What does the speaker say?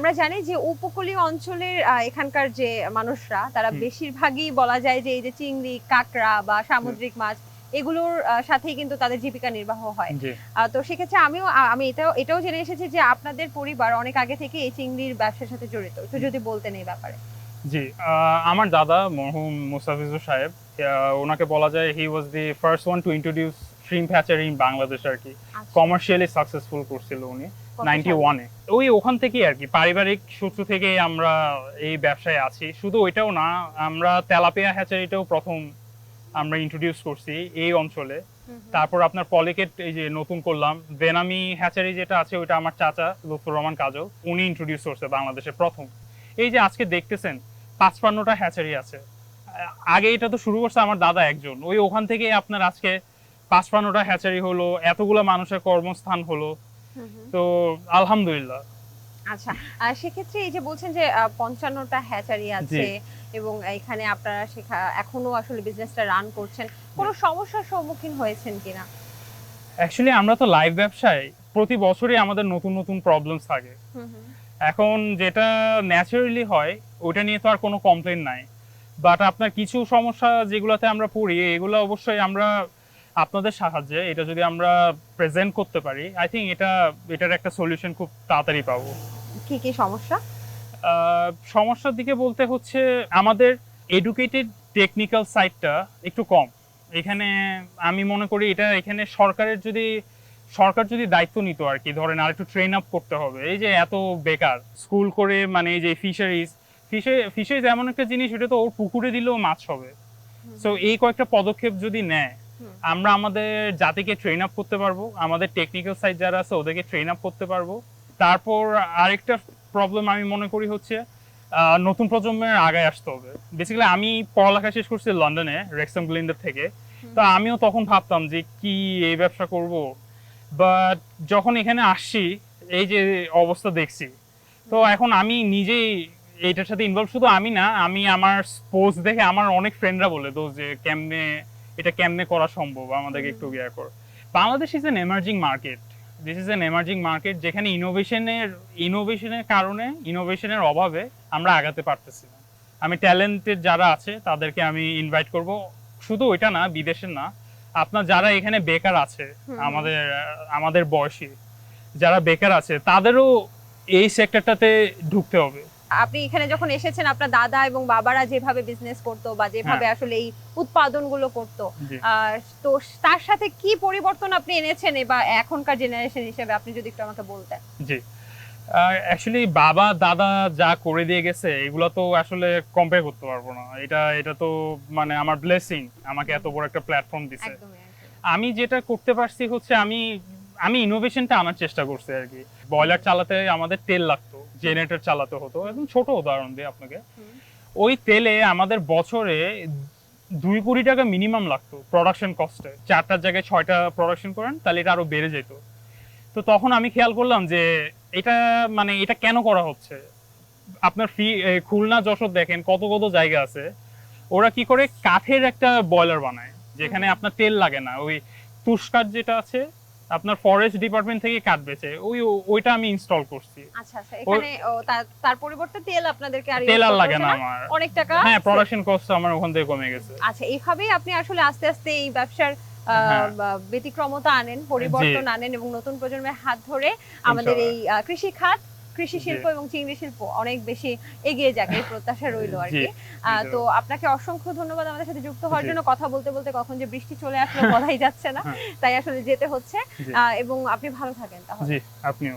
আমরা জানি যে উপকূলীয় অঞ্চলের এখানকার যে মানুষরা তারা বেশিরভাগই বলা যায় যে এই যে চিংড়ি কাঁকড়া বা সামুদ্রিক মাছ এগুলোর সাথেই কিন্তু তাদের জীবিকা নির্বাহ হয়। তো সেক্ষেত্রে আমিও আমি এটাও এটাও জেনে এসেছি যে আপনাদের পরিবার অনেক আগে থেকে এই চিংড়ির ব্যবসার সাথে জড়িত। একটু যদি বলতেন এই ব্যাপারে। জি আমার দাদা মরহুম মুস্তাফিজুর সাহেব ওনাকে বলা যায় he was the first one to introduce shrimp hatchery in Bangladesh আর কি। আচ্ছা, কমার্শিয়ালি সাকসেসফুল করছিল উনি। নাইনটি? ওয়ানে ওই ওখান থেকেই আর কি পারিবারিক সূত্র থেকে আমরা এই ব্যবসায় আছি শুধু ওইটাও না আমরা তেলাপিয়া হ্যাচারিটাও প্রথম আমরা ইন্ট্রোডিউস করছি এই অঞ্চলে। তারপর আপনার পলিকেট এই যে নতুন করলাম বেনামি হ্যাচারি যেটা আছে ওইটা আমার চাচা লুৎফুর রহমান কাজল উনি ইন্ট্রোডিউস করছে বাংলাদেশে প্রথম এই যে আজকে দেখতেছেন পাঁচপান্নটা হ্যাচারি আছে আগে এটা তো শুরু করছে আমার দাদা একজন ওই ওখান থেকে আপনার আজকে পাঁচপান্নটা হ্যাচারি হলো এতগুলো মানুষের কর্মস্থান হলো। তো আলহামদুলিল্লাহ। আচ্ছা আর সেক্ষেত্রে এই যে বলছেন যে পঞ্চান্নটা হ্যাচারি আছে এবং এখানে আপনারা শেখা এখনও আসলে বিজনেসটা রান করছেন। কোনো সমস্যার সম্মুখীন হয়েছেন কিনা? অ্যাকচুয়ালি আমরা তো লাইভ ব্যবসায় প্রতি বছরই আমাদের নতুন নতুন প্রবলেমস থাকে। এখন যেটা ন্যাচারালি হয় ওটা নিয়ে তো আর কোনো কমপ্লেন নাই। বাট আপনার কিছু সমস্যা যেগুলোতে আমরা পড়ি এগুলো অবশ্যই আমরা আপনাদের সাহায্যে এটা যদি আমরা প্রেজেন্ট করতে পারি আই থিঙ্ক এটা এটার একটা সলিউশন খুব তাড়াতাড়ি পাবো। কি কি সমস্যা? সমস্যার দিকে বলতে হচ্ছে আমাদের এডুকেটেড টেকনিক্যাল সাইডটা একটু কম। এখানে আমি মনে করি এটা এখানে সরকারের যদি সরকার যদি দায়িত্ব নিত আর কি ধরেন আর একটু ট্রেন আপ করতে হবে। এই যে এত বেকার স্কুল করে মানে এই যে ফিশারিজ ফিশে ফিশারিজ এমন একটা জিনিস এটা তো ওর পুকুরে দিলেও মাছ হবে। সো এই কয়েকটা পদক্ষেপ যদি নেয়। আমরা আমাদের জাতিকে ট্রেন আপ করতে পারব আমাদের টেকনিক্যাল সাইড যারা আছে ওদেরকে ট্রেন আপ করতে পারব। তারপর আরেকটা প্রবলেম আমি মনে করি হচ্ছে নতুন প্রজন্মের আগায় আসতে হবে। বেসিক্যালি আমি পড়ালেখা শেষ করছি লন্ডনে রেক্সাম গ্লিন্ডার থেকে। তো আমিও তখন ভাবতাম যে কি এই ব্যবসা করব। বাট যখন এখানে আসছি এই যে অবস্থা দেখছি তো এখন আমি নিজেই এইটার সাথে ইনভলভ শুধু আমি না আমি আমার পোস্ট দেখে আমার অনেক ফ্রেন্ডরা বলে তো যে কেমনে এটা কেমনে করা সম্ভব? আমাদেরকে একটু ইয়ে কর। Bangladesh is an emerging market this is an emerging market যেখানে ইনোভেশনের ইনোভেশনের কারণে ইনোভেশনের অভাবে আমরা আগাতে পারতেছি না। আমি ট্যালেন্টেড যারা আছে তাদেরকে আমি ইনভাইট করব। শুধু ওইটা না বিদেশের না। আপনার যারা এখানে বেকার আছে আমাদের আমাদের বয়সী যারা বেকার আছে তাদেরও এই সেক্টরটাতে ঢুকতে হবে। আপনি এখানে যখন এসেছেন আপনার দাদা এবং বাবারা যেভাবে বিজনেস করতো বা যেভাবে আসলে এই উৎপাদনগুলো করতো। তো তার সাথে কি পরিবর্তন আপনি এনেছেন বা এখনকার জেনারেশন হিসেবে? আপনি যদি একটু আমাকে বলতেন। জি। অ্যাকচুয়ালি বাবা দাদা যা করে দিয়ে গেছে এগুলো তো আসলে কম্পেয়ার করতে পারব না। এটা এটা তো মানে আমার ব্লেসিং আমাকে এত বড় একটা প্ল্যাটফর্ম দিছে। আমি যেটা করতে পারছি হচ্ছে আমি আমি ইনোভেশনটা আনার চেষ্টা করছি আর কি। বয়লার চালাতে আমাদের তেল লাগতো জেনারেটর চালাতে হতো একদম ছোট উদাহরণ দিই আপনাকে। ওই তেলে আমাদের বছরে দুই কোটি টাকা মিনিমাম লাগতো প্রোডাকশন কস্টে চারটার জায়গায় ছয়টা প্রোডাকশন করেন তাহলে এটা আরও বেড়ে যেত। তো তখন আমি খেয়াল করলাম যে এটা মানে এটা কেন করা হচ্ছে? আপনার ফি খুলনা যশোর দেখেন কত কত জায়গা আছে। ওরা কি করে কাঠের একটা বয়লার বানায় যেখানে আপনার তেল লাগে না। ওই তুষকাঠ যেটা আছে আপনার ফরেস্ট ডিপার্টমেন্ট থেকে কাঠ বেচে ওই ওইটা আমি ইনস্টল করছি। আচ্ছা আচ্ছা এখানে তার- পরিবর্তে তেল আপনাদেরকে আর তেল আর লাগে না? আমার। অনেক টাকা? হ্যাঁ প্রোডাকশন কস্ট আমার ওখান থেকে কমে গেছে। আচ্ছা এইভাবেই আপনি আসলে আস্তে আস্তে এই ব্যবসার হ্যাঁ। ব্যতিক্রমতা আনেন পরিবর্তন আনেন এবং নতুন প্রজন্মের হাত ধরে আমাদের এই কৃষি খাত কৃষি শিল্প এবং চিংড়ি শিল্প অনেক বেশি এগিয়ে যাক এই প্রত্যাশা রইল আর কি। আহ, তো আপনাকে অসংখ্য ধন্যবাদ আমাদের সাথে যুক্ত হওয়ার জন্য। কথা বলতে বলতে কখন যে বৃষ্টি চলে আসলো বলাই যাচ্ছে না হ্যাঁ। তাই আসলে যেতে হচ্ছে। আহ, এবং আপনি ভালো থাকেন তাহলে। জি আপনিও।